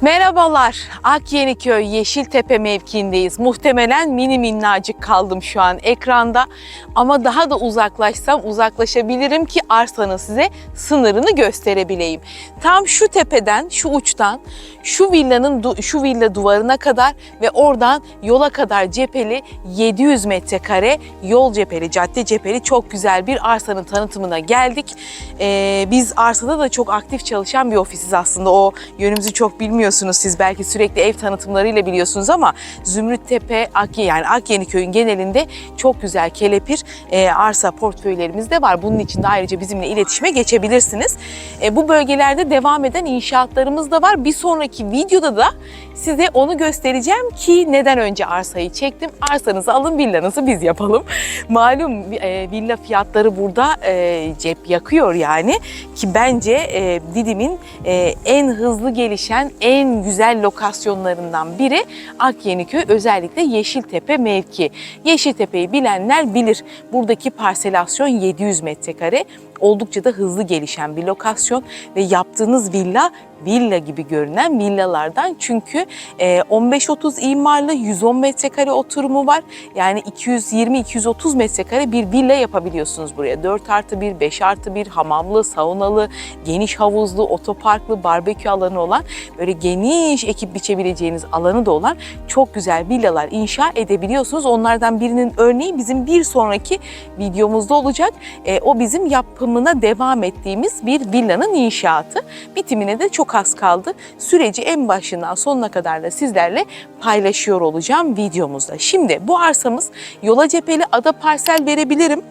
Merhabalar. Akyeniköy Yeşiltepe mevkiindeyiz. Muhtemelen mini minnacık kaldım şu an ekranda. Ama daha da uzaklaşsam uzaklaşabilirim ki arsanın size sınırını gösterebileyim. Tam şu tepeden, şu uçtan, şu villanın şu villa duvarına kadar ve oradan yola kadar cepheli 700 metrekare yol cepheli, cadde cepheli çok güzel bir arsanın tanıtımına geldik. Ee, biz arsada da çok aktif çalışan bir ofisiz aslında. O yönümüzü çok bilmiyorsunuz siz belki sürekli ev tanıtımlarıyla biliyorsunuz ama Zümrüttepe, Akye yani Akyeniköy'ün genelinde çok güzel kelepir e, arsa portföylerimiz de var. Bunun için de ayrıca bizimle iletişime geçebilirsiniz. E, bu bölgelerde devam eden inşaatlarımız da var. Bir sonraki videoda da size onu göstereceğim ki neden önce arsayı çektim. Arsanızı alın, villanızı biz yapalım. Malum e, villa fiyatları burada e, cep yakıyor yani ki bence e, Didim'in e, en hızlı gelişen, en güzel lokasyonlarından biri Akyeniköy özellikle Yeşiltepe mevki. Yeşiltepe'yi bilenler bilir. Buradaki parselasyon 700 metrekare. Oldukça da hızlı gelişen bir lokasyon ve yaptığınız villa villa gibi görünen villalardan çünkü e, 15-30 imarlı 110 metrekare oturumu var. Yani 220-230 metrekare bir villa yapabiliyorsunuz buraya. 4 artı 1, 5 artı 1, hamamlı, saunalı, geniş havuzlu, otoparklı, barbekü alanı olan böyle geniş ekip biçebileceğiniz alanı da olan çok güzel villalar inşa edebiliyorsunuz. Onlardan birinin örneği bizim bir sonraki videomuzda olacak. E, o bizim yapımına devam ettiğimiz bir villanın inşaatı. Bitimine de çok az kaldı. Süreci en başından sonuna kadar da sizlerle paylaşıyor olacağım videomuzda. Şimdi bu arsamız yola cepheli ada parsel verebilirim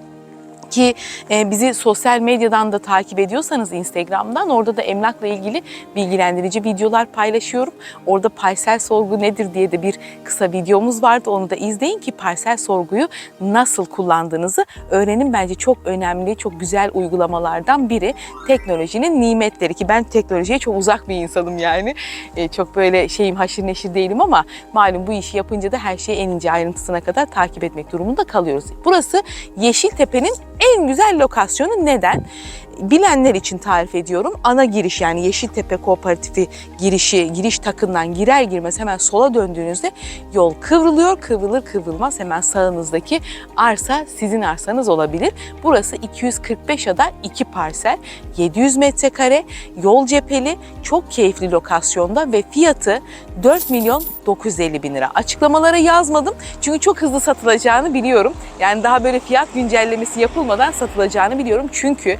ki e, bizi sosyal medyadan da takip ediyorsanız Instagram'dan orada da emlakla ilgili bilgilendirici videolar paylaşıyorum. Orada parsel sorgu nedir diye de bir kısa videomuz vardı. Onu da izleyin ki parsel sorguyu nasıl kullandığınızı öğrenin. Bence çok önemli, çok güzel uygulamalardan biri. Teknolojinin nimetleri ki ben teknolojiye çok uzak bir insanım yani. E, çok böyle şeyim haşır neşir değilim ama malum bu işi yapınca da her şeyi en ince ayrıntısına kadar takip etmek durumunda kalıyoruz. Burası Yeşiltepe'nin en güzel lokasyonu neden? Bilenler için tarif ediyorum. Ana giriş yani Yeşiltepe Kooperatifi girişi, giriş takından girer girmez hemen sola döndüğünüzde yol kıvrılıyor. Kıvrılır kıvrılmaz hemen sağınızdaki arsa sizin arsanız olabilir. Burası 245 ada 2 parsel, 700 metrekare, yol cepheli, çok keyifli lokasyonda ve fiyatı 4 milyon 950 bin lira. Açıklamalara yazmadım çünkü çok hızlı satılacağını biliyorum. Yani daha böyle fiyat güncellemesi yapılmadan satılacağını biliyorum. Çünkü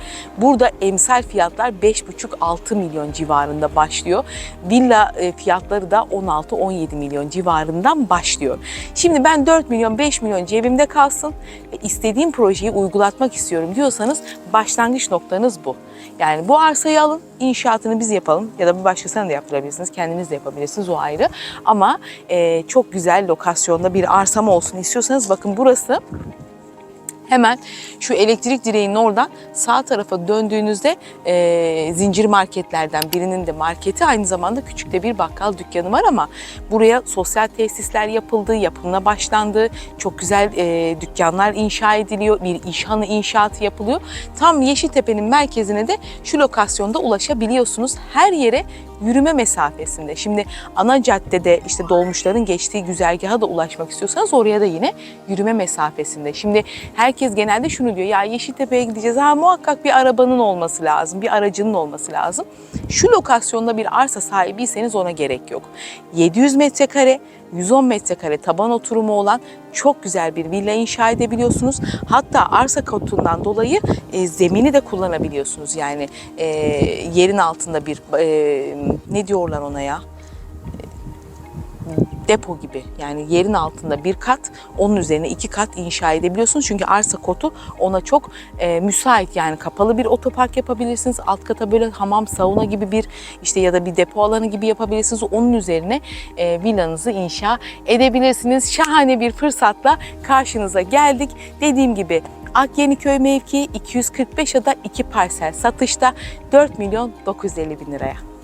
burada emsal fiyatlar 5,5-6 milyon civarında başlıyor. Villa e, fiyatları da 16-17 milyon civarından başlıyor. Şimdi ben 4 milyon 5 milyon cebimde kalsın ve istediğim projeyi uygulatmak istiyorum diyorsanız başlangıç noktanız bu. Yani bu arsayı alın, inşaatını biz yapalım ya da bir başkasına da yaptırabilirsiniz, kendiniz de yapabilirsiniz o ayrı. Ama e, çok güzel lokasyonda bir arsam olsun istiyorsanız bakın burası Hemen şu elektrik direğinin oradan sağ tarafa döndüğünüzde e, zincir marketlerden birinin de marketi aynı zamanda küçük de bir bakkal dükkanı var ama buraya sosyal tesisler yapıldı, yapımına başlandı. Çok güzel e, dükkanlar inşa ediliyor, bir işhanı inşaatı yapılıyor. Tam Yeşiltepe'nin merkezine de şu lokasyonda ulaşabiliyorsunuz. Her yere yürüme mesafesinde. Şimdi ana caddede işte dolmuşların geçtiği güzergaha da ulaşmak istiyorsanız oraya da yine yürüme mesafesinde. Şimdi herkes genelde şunu diyor ya Yeşiltepe'ye gideceğiz ha muhakkak bir arabanın olması lazım, bir aracının olması lazım. Şu lokasyonda bir arsa sahibiyseniz ona gerek yok. 700 metrekare 110 metrekare taban oturumu olan çok güzel bir villa inşa edebiliyorsunuz. Hatta arsa kotundan dolayı e, zemini de kullanabiliyorsunuz. Yani e, yerin altında bir e, ne diyorlar ona ya? Depo gibi yani yerin altında bir kat onun üzerine iki kat inşa edebiliyorsunuz. Çünkü arsa kotu ona çok e, müsait yani kapalı bir otopark yapabilirsiniz. Alt kata böyle hamam sauna gibi bir işte ya da bir depo alanı gibi yapabilirsiniz. Onun üzerine e, villanızı inşa edebilirsiniz. Şahane bir fırsatla karşınıza geldik. Dediğim gibi Akyeniköy mevkii 245 ada 2 parsel satışta 4 milyon 950 bin liraya.